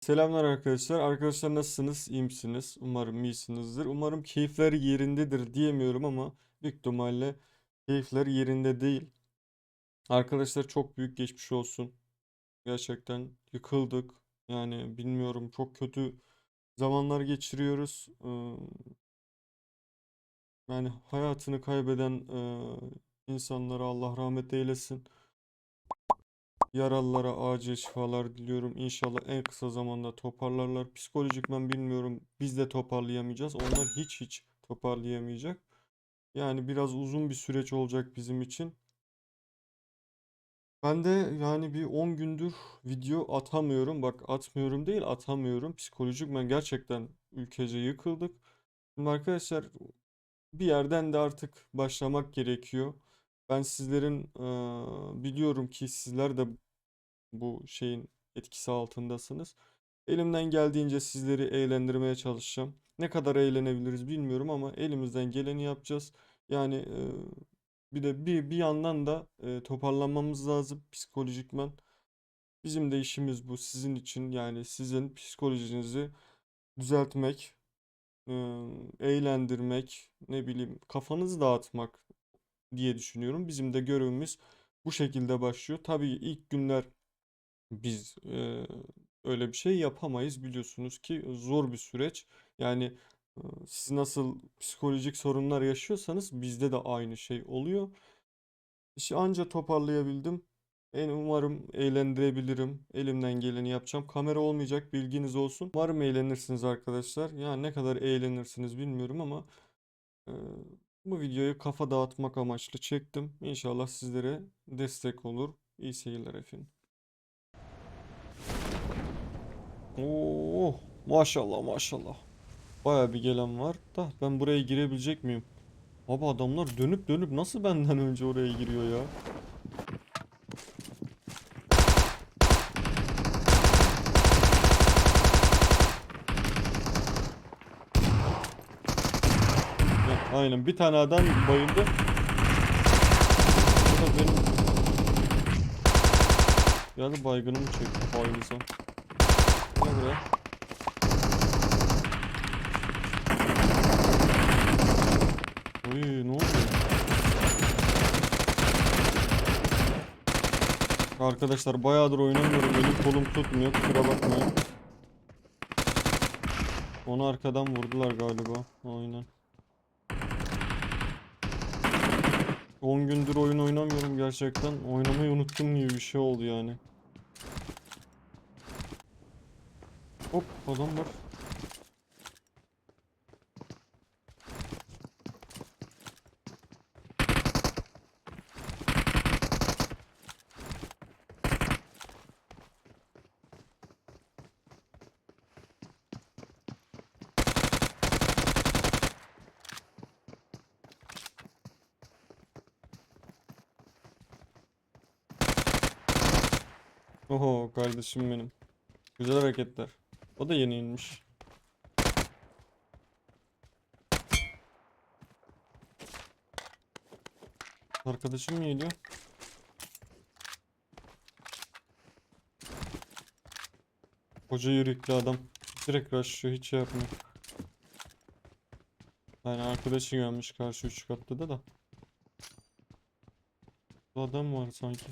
Selamlar arkadaşlar. Arkadaşlar nasılsınız? İyi misiniz? Umarım iyisinizdir. Umarım keyifler yerindedir diyemiyorum ama büyük ihtimalle keyifler yerinde değil. Arkadaşlar çok büyük geçmiş olsun. Gerçekten yıkıldık. Yani bilmiyorum çok kötü zamanlar geçiriyoruz. Ee, yani hayatını kaybeden e, insanlara Allah rahmet eylesin. Yaralılara acil şifalar diliyorum. İnşallah en kısa zamanda toparlarlar. Psikolojik ben bilmiyorum. Biz de toparlayamayacağız. Onlar hiç hiç toparlayamayacak. Yani biraz uzun bir süreç olacak bizim için. Ben de yani bir 10 gündür video atamıyorum. Bak atmıyorum değil atamıyorum. Psikolojik ben gerçekten ülkece yıkıldık. Şimdi arkadaşlar bir yerden de artık başlamak gerekiyor. Ben sizlerin biliyorum ki sizler de bu şeyin etkisi altındasınız. Elimden geldiğince sizleri eğlendirmeye çalışacağım. Ne kadar eğlenebiliriz bilmiyorum ama elimizden geleni yapacağız. Yani bir de bir bir yandan da toparlanmamız lazım psikolojikmen. Bizim de işimiz bu sizin için yani sizin psikolojinizi düzeltmek, eğlendirmek, ne bileyim kafanızı dağıtmak diye düşünüyorum. Bizim de görevimiz bu şekilde başlıyor. Tabii ilk günler biz eee, öyle bir şey yapamayız biliyorsunuz ki zor bir süreç. Yani eee, siz nasıl psikolojik sorunlar yaşıyorsanız bizde de aynı şey oluyor. İşte anca toparlayabildim. En umarım eğlendirebilirim. Elimden geleni yapacağım. Kamera olmayacak bilginiz olsun. Umarım eğlenirsiniz arkadaşlar. Yani ne kadar eğlenirsiniz bilmiyorum ama bu videoyu kafa dağıtmak amaçlı çektim. İnşallah sizlere destek olur. İyi seyirler efendim. Oo, maşallah maşallah. Baya bir gelen var da ben buraya girebilecek miyim? Abi adamlar dönüp dönüp nasıl benden önce oraya giriyor ya? Evet, aynen bir tane adam bayıldı. Bu da benim yani baygınımı çekti hainizem. Gel buraya. Oy ne oldu? Arkadaşlar bayağıdır oynamıyorum. Elim kolum tutmuyor. Kusura bakmayın. Onu arkadan vurdular galiba. Aynen. 10 gündür oyun oynamıyorum gerçekten. Oynamayı unuttum gibi bir şey oldu yani. Hop adam var. Oho kardeşim benim. Güzel hareketler. O da yeni inmiş. Arkadaşım mı geliyor? Koca yürekli adam. Direkt rushlıyor hiç şey yapmıyor. Yani arkadaşı gelmiş karşı üç katlı da da. Adam var sanki.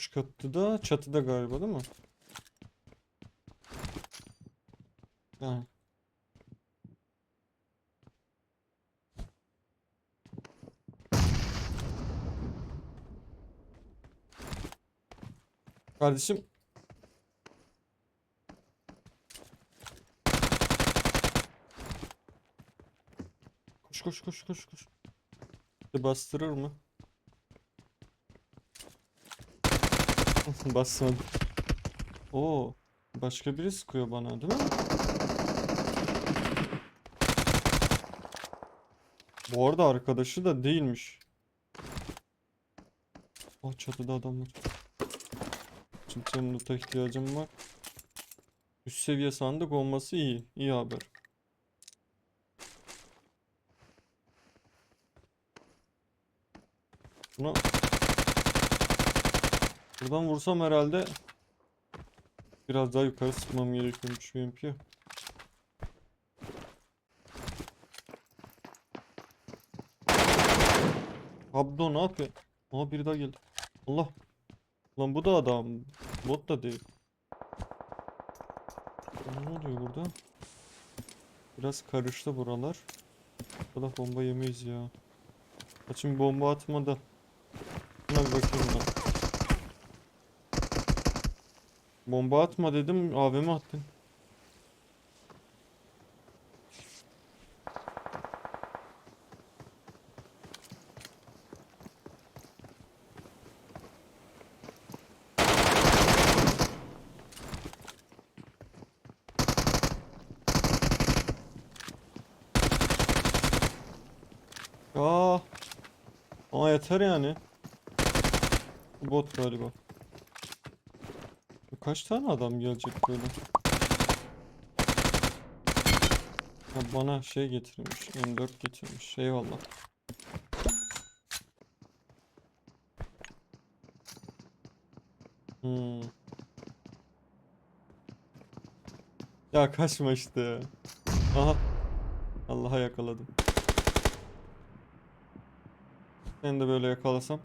Üç katlı da çatıda galiba değil mi? Yani. Kardeşim. Koş koş koş koş koş. Bastırır mı? Basmadı. Oo, başka biri sıkıyor bana, değil mi? Bu arada arkadaşı da değilmiş. Oh çatıda adam var. Senin loot'a ihtiyacım var. Üst seviye sandık olması iyi. İyi haber. Buna Buradan vursam herhalde biraz daha yukarı sıkmam gerekiyormuş UMP'ye. Abdo ne yapıyor? Aa biri daha geldi. Allah. Lan bu da adam. Bot da değil. Ne oluyor burada? Biraz karıştı buralar. Bu da bomba yemeyiz ya. Açın bomba atmadı. Buna bir bakayım ben. Bomba atma dedim, AVM attın. Aa. Ama yeter yani. Bu Bot galiba. Kaç tane adam gelecek böyle? Ha, bana şey getirmiş. M4 getirmiş. Eyvallah. Hmm. Ya kaçma işte. Aha. Allah'a yakaladım. Ben de böyle yakalasam.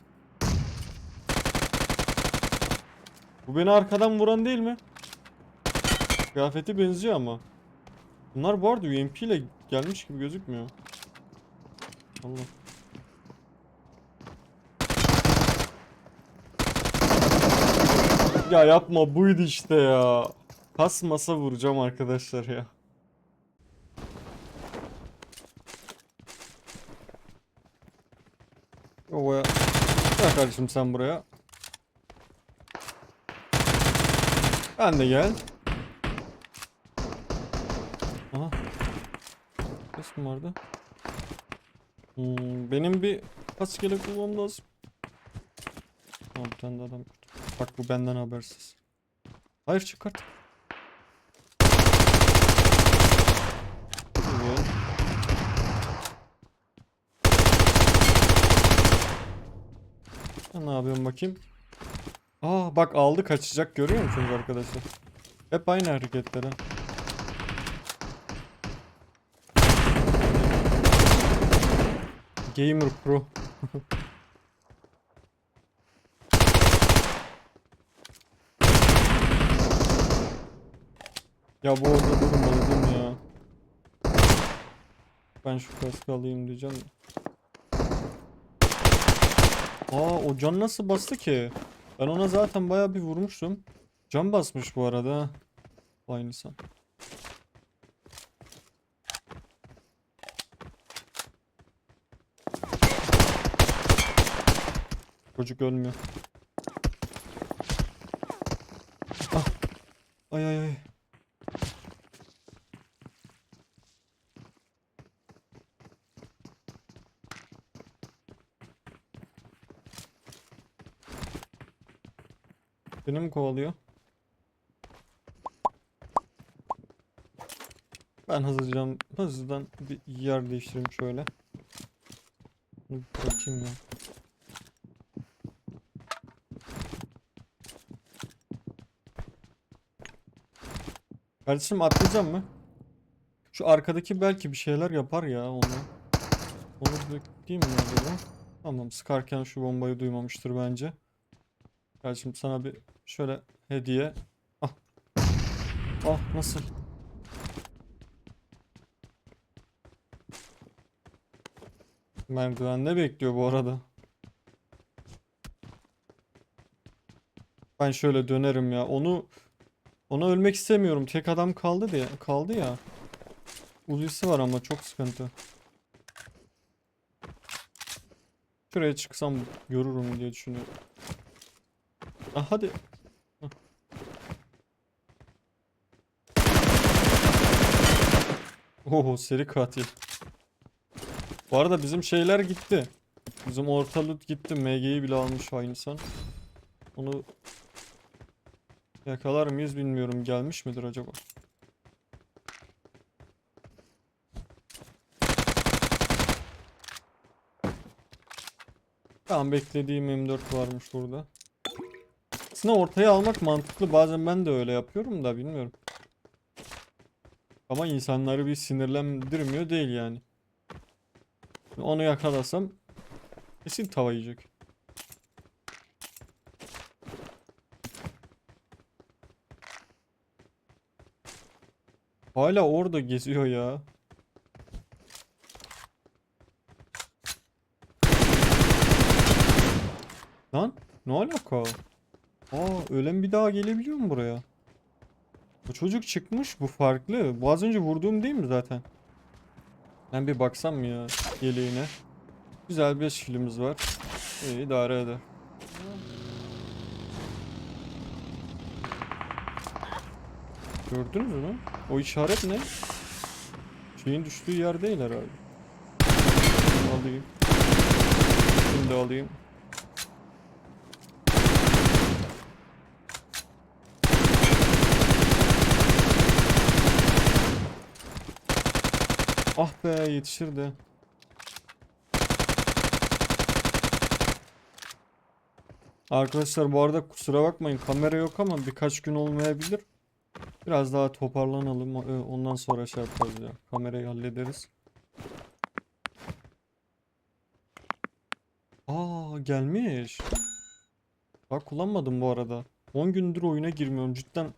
Bu beni arkadan vuran değil mi? Kıyafeti benziyor ama. Bunlar bu arada UMP ile gelmiş gibi gözükmüyor. Allah. Ya yapma buydu işte ya. Kasmasa vuracağım arkadaşlar ya. Ovaya. Gel kardeşim sen buraya. Ben de gel. Aha. Ses mi vardı? Hmm, benim bir kaskele bulmam lazım. Tamam bir tane adam gördüm. Bak bu benden habersiz. Hayır çıkart. Güzel. Sen ne yapıyorsun bakayım? Aa bak aldı kaçacak görüyor musunuz arkadaşlar? Hep aynı hareketler ha. Gamer Pro. ya bu orada durmadım ya. Ben şu kaskı alayım diyeceğim. Aa o can nasıl bastı ki? Ben ona zaten bayağı bir vurmuştum. Can basmış bu arada. Vay insan. Çocuk ölmüyor. Ah. Ay ay ay. Beni mi kovalıyor? Ben hızlıca hızlıdan bir yer değiştireyim şöyle. Bakayım ya. Kardeşim atlayacağım mı? Şu arkadaki belki bir şeyler yapar ya onu. Onu bekleyeyim mi acaba? Tamam sıkarken şu bombayı duymamıştır bence. Kardeşim sana bir şöyle hediye. Ah. Ah nasıl? Merdivende bekliyor bu arada. Ben şöyle dönerim ya. Onu ona ölmek istemiyorum. Tek adam kaldı diye kaldı ya. Uzisi var ama çok sıkıntı. Şuraya çıksam görürüm diye düşünüyorum. Ah hadi. Oho seri katil. Bu arada bizim şeyler gitti. Bizim orta loot gitti. MG'yi bile almış o insan. Onu yakalar mıyız bilmiyorum. Gelmiş midir acaba? Tamam beklediğim M4 varmış burada. Aslında ortaya almak mantıklı. Bazen ben de öyle yapıyorum da bilmiyorum. Ama insanları bir sinirlendirmiyor değil yani. Onu yakalasam kesin tava yiyecek. Hala orada geziyor ya. Lan ne alaka? Aa ölen bir daha gelebiliyor mu buraya? Bu çocuk çıkmış bu farklı. Bu az önce vurduğum değil mi zaten? Ben bir baksam mı ya yeleğine? Güzel 5 kilimiz var. İyi idare eder. Gördünüz mü? O işaret ne? Şeyin düştüğü yer değil herhalde. Alayım. Şimdi alayım. Ah be yetişirdi. Arkadaşlar bu arada kusura bakmayın kamera yok ama birkaç gün olmayabilir. Biraz daha toparlanalım o- ondan sonra şey yaparız ya. Kamerayı hallederiz. Aa gelmiş. Bak kullanmadım bu arada. 10 gündür oyuna girmiyorum cidden.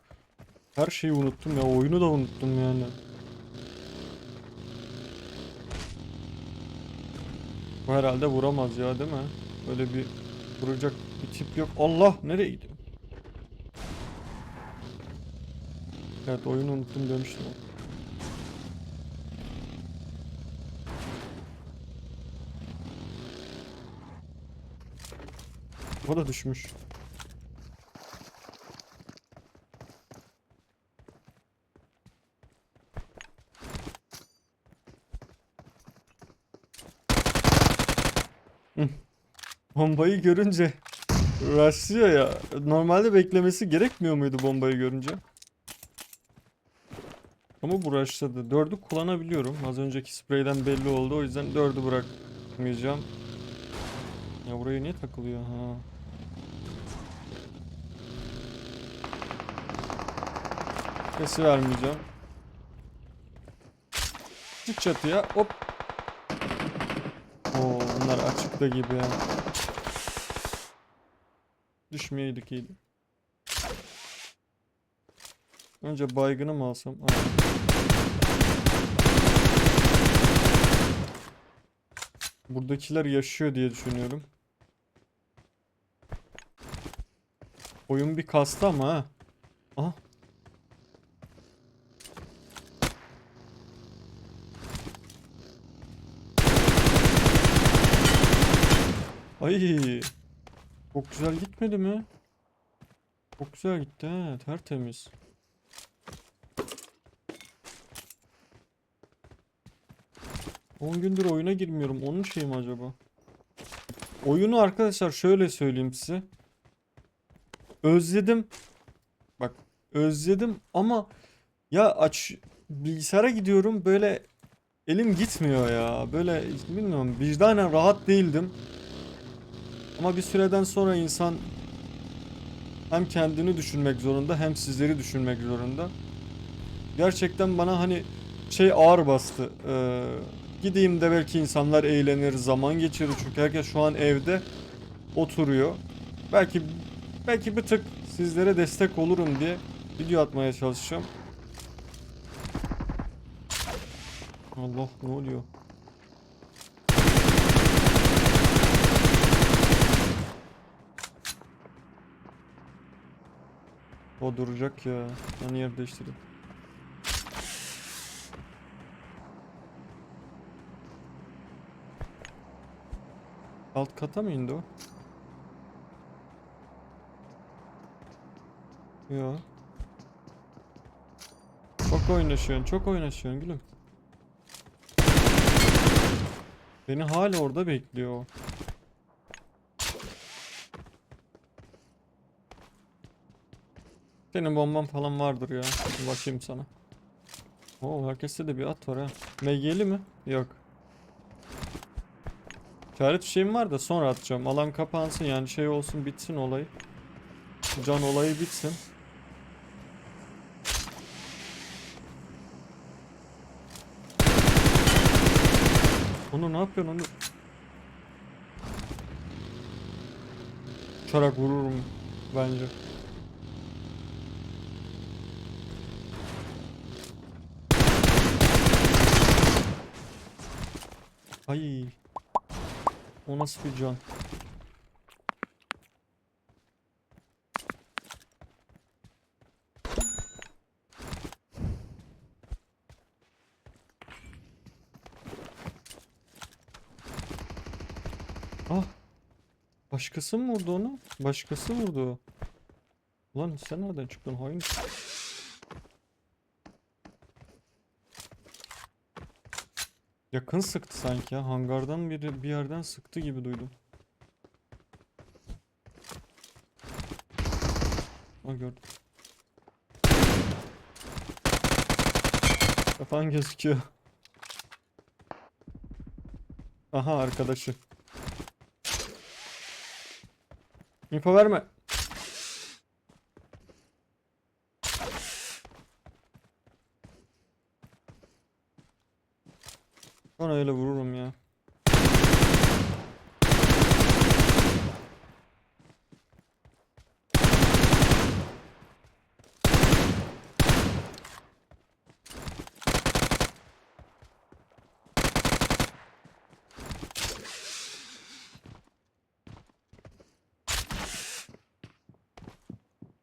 Her şeyi unuttum ya oyunu da unuttum yani. Bu herhalde vuramaz ya değil mi? Öyle bir vuracak bir tip yok. Allah nereye gidiyor? Evet oyunu unuttum demiştim. O da düşmüş. Bombayı görünce rushlıyor ya. Normalde beklemesi gerekmiyor muydu bombayı görünce? Ama bu rushladı. Dördü kullanabiliyorum. Az önceki spreyden belli oldu. O yüzden dördü bırakmayacağım. Ya buraya niye takılıyor ha? Sesi vermeyeceğim. Çık çatıya. Hop. Oo, bunlar açıkta gibi ya. Düşmeyeydik iyiydi. Önce baygını mı alsam? Buradakiler yaşıyor diye düşünüyorum. Oyun bir kastı ama ha. Aha. Ay. Çok güzel gitmedi mi? Çok güzel gitti ha. Tertemiz. On gündür oyuna girmiyorum. Onun şey mi acaba? Oyunu arkadaşlar şöyle söyleyeyim size. Özledim. Bak özledim ama ya aç bilgisayara gidiyorum böyle elim gitmiyor ya. Böyle bilmiyorum vicdanen rahat değildim. Ama bir süreden sonra insan hem kendini düşünmek zorunda hem sizleri düşünmek zorunda. Gerçekten bana hani şey ağır bastı. Ee, gideyim de belki insanlar eğlenir, zaman geçirir çünkü herkes şu an evde oturuyor. Belki belki bir tık sizlere destek olurum diye video atmaya çalışacağım. Allah ne oluyor? O duracak ya. Ben yer değiştireyim. Alt kata mı indi o? Yo. Çok oynaşıyorsun, çok oynaşıyorsun gülüm. Beni hala orada bekliyor Senin bomban falan vardır ya. Bakayım sana. Oo herkeste de bir at var ha. MG'li mi? Yok. İşaret şeyim var da sonra atacağım. Alan kapansın yani şey olsun bitsin olay. can olayı bitsin. Onu ne yapıyorsun onu? Uçarak vururum bence. Ay. O nasıl bir can? Ah. Başkası mı vurdu onu? Başkası vurdu. Lan sen nereden çıktın hain? Yakın sıktı sanki ya. Hangardan biri bir yerden sıktı gibi duydum. Ha gördüm. Kafan gözüküyor. Aha arkadaşı. Info verme. Ben öyle vururum ya.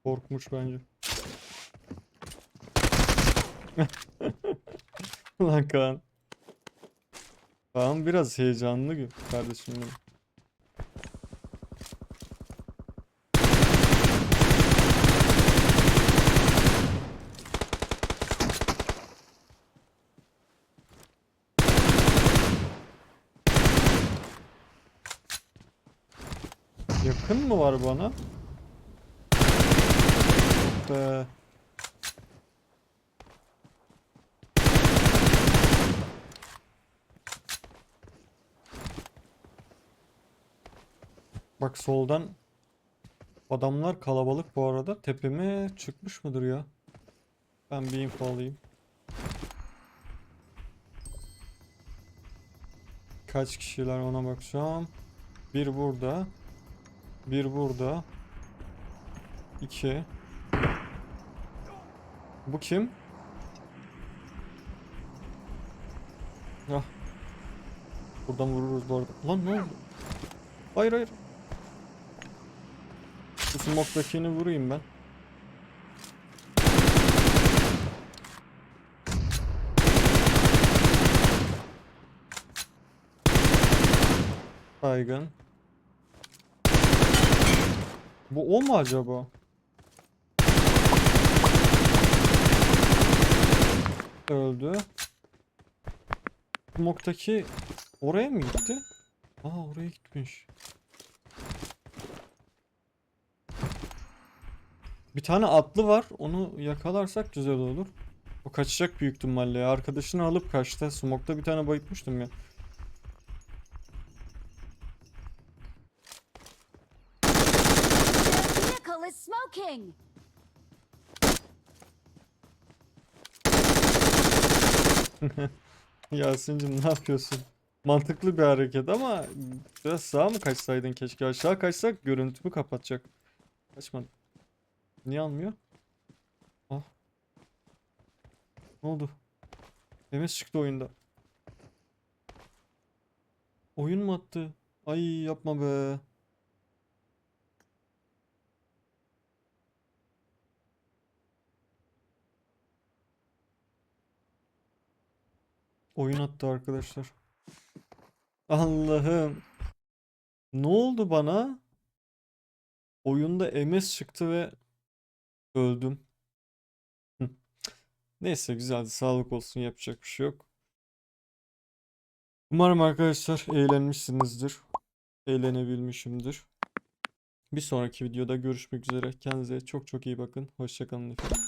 Korkmuş bence. Lan Kaan. Kaan biraz heyecanlı kardeşim benim. Yakın mı var bana? Be. Bak soldan adamlar kalabalık bu arada. Tepeme çıkmış mıdır ya? Ben bir info alayım. Kaç kişiler ona bakacağım. Bir burada. Bir burada. İki. Bu kim? Ah. Buradan vururuz bu arada. Lan ne oldu? Hayır hayır. Bu smoke'dakini vurayım ben. Baygın. Bu o mu acaba? Öldü. Smoke'daki oraya mı gitti? Aa oraya gitmiş. Bir tane atlı var. Onu yakalarsak güzel olur. O kaçacak büyük ihtimalle ya. Arkadaşını alıp kaçtı. Smoke'da bir tane bayıtmıştım ya. Smoking! Yasin'cim ne yapıyorsun? Mantıklı bir hareket ama biraz sağa mı kaçsaydın keşke. Aşağı kaçsak görüntümü kapatacak. Kaçmadı. Niye almıyor? Ah. Ne oldu? MS çıktı oyunda. Oyun mu attı? Ay yapma be. Oyun attı arkadaşlar. Allah'ım. Ne oldu bana? Oyunda MS çıktı ve öldüm. Neyse güzeldi. Sağlık olsun. Yapacak bir şey yok. Umarım arkadaşlar eğlenmişsinizdir. Eğlenebilmişimdir. Bir sonraki videoda görüşmek üzere. Kendinize çok çok iyi bakın. Hoşçakalın efendim.